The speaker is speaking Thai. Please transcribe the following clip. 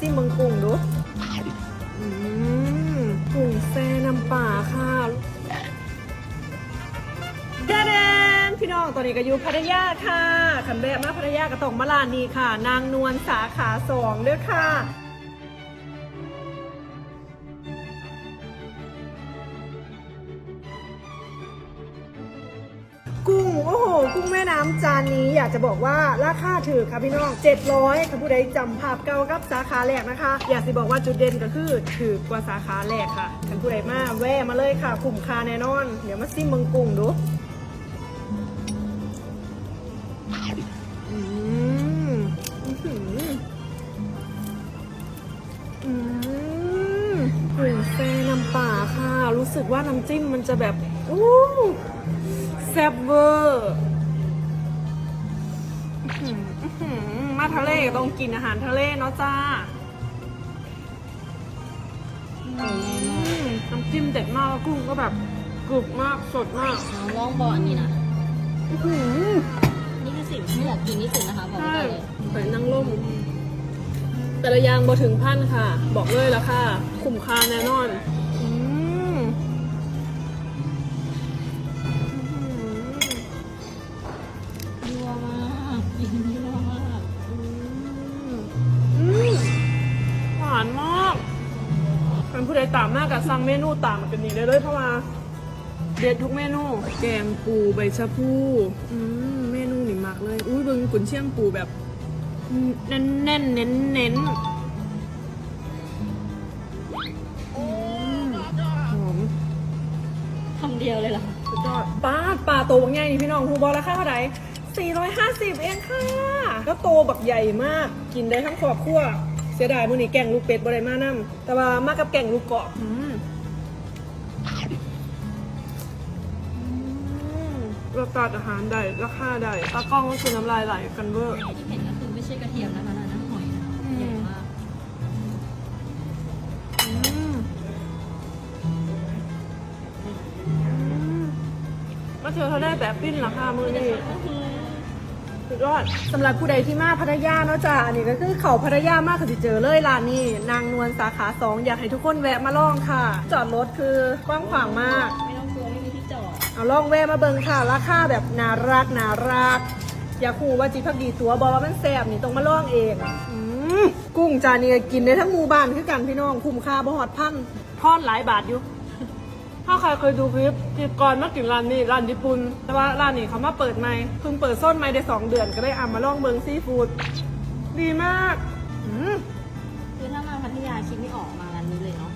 ซิมเมืองกุ้งดูอืมกุ้งแซ่น้ำปลาค่ะเดเดนพี่น้องตอนนี้ก็อยู่พัทยาค่ะขันแบบมาพัทยาก็ตองมาลานีค่ะ นางนวลสาขาสองด้อค่ะกุ้งโอ้โห กุ้งแม่น้ำจานนี้อยากจะบอกว่าราคาถือค่ะพี่น้อง 700ค่ะผู้ใดจำภาพเก่ากับสาขาแรกนะคะ อยากจะบอกว่าจุดเด่นก็คือถือกว่าสาขาแรกค่ะท่านผู้ใดมาแวะมาเลยค่ะคุ้มค่าแน่นอน เดี๋ยวมาซิมเมืองกุ้งดูอืมอื้อหืออืมกุ้งแซ่น้ำป่าค่ะ รู้สึกว่าน้ำจิ้มมันจะแบบอู้แซ่บเวอร์อื้อหืออื้อหือ มาทะเลก็ต้องกินอาหารทะเลเนาะจ้าอืมน้ำจิ้มเด็ดมากกุ้งก็แบบกรุบมากสดมากน้องลองบอลนี่นะอื้อหือนี่คือสิ่งที่อยากกินที่สุดนะคะบอกใช่ได้เลยหอยนางรมแต่ละอย่างบ่ถึงพันค่ะ บอกเลยละค่ะ คุ้มค่าแน่นอน ผู้ใดตามหน้ากับสั่งเมนูตามมาเป็นนี้ได้เลยเพราะว่าเด็ดทุกเมนู แกงปูใบชะพูอืมเมนูนี่มากเลย อุ้ยเบิ่งกุนเชียงปูแบบแน่นแน่นๆเน้นเน้นๆอืมหอมคำเดียวเลยเหรอสุดยอดปลาปลาโตบักใหญ่นี่พี่น้องครูบอลราคาเท่าไหร่450 เองค่ะ แล้วโตบักใหญ่มาก กินได้ทั้งครอบครัว เสียดายมื้อนี้แกงลูกเป็ดบ่ได้มานํแต่ว่ามากับแกงลูกเกาะอืมอืมรสชาติอาหารได้ราคาได้ตากล้องก็คือน้ำลายไหลกันเวอร์ที่เห็นก็คือไม่ใช่กระเทียมนะคะนะน้ำหอยนะอืมใหญ่มากอืมอืมมาเจอเขาได้แบบปิ้นราคามือนี่ สุดยอดสำหรับผู้ใดที่มาพัทยาเนาะจ้ะอันนี้ก็คือเขาพัทยามากคือจะเจอเลยร้านนี้ นางนวลสาขาสองอยากให้ทุกคนแวะมาลองค่ะ จอดรถคือกว้างขวางมาก ไม่ต้องกลัวไม่มีที่จอด เอาลองแวะมาเบิงค่ะ ราคาแบบน่ารักน่ารัก อยากคูว่าจีพักดีตัวบอกว่ามันแซ่บนี่ต้องมาลองเองอืมกุ้งจานนี้ก็กินได้ทั้งหมู่บ้านคือกันพี่น้องคุ้มค่าบ่หอดพันทอดหลายบาทอยู่ ถ้าใครเคยดูคลิปคลิปก่อนมากินร้านนี้ร้านญี่ปุ่นแต่ว่าร้านนี้เขามาเปิดใหม่เพิ่งเปิดส้นใหม่ได้สองเดือนก็ได้อามาลองเบิงซีฟู้ดดีมากอืมคือถ้ามาพัทยาคิดไม่ออกมาร้านนี้เลยเนาะ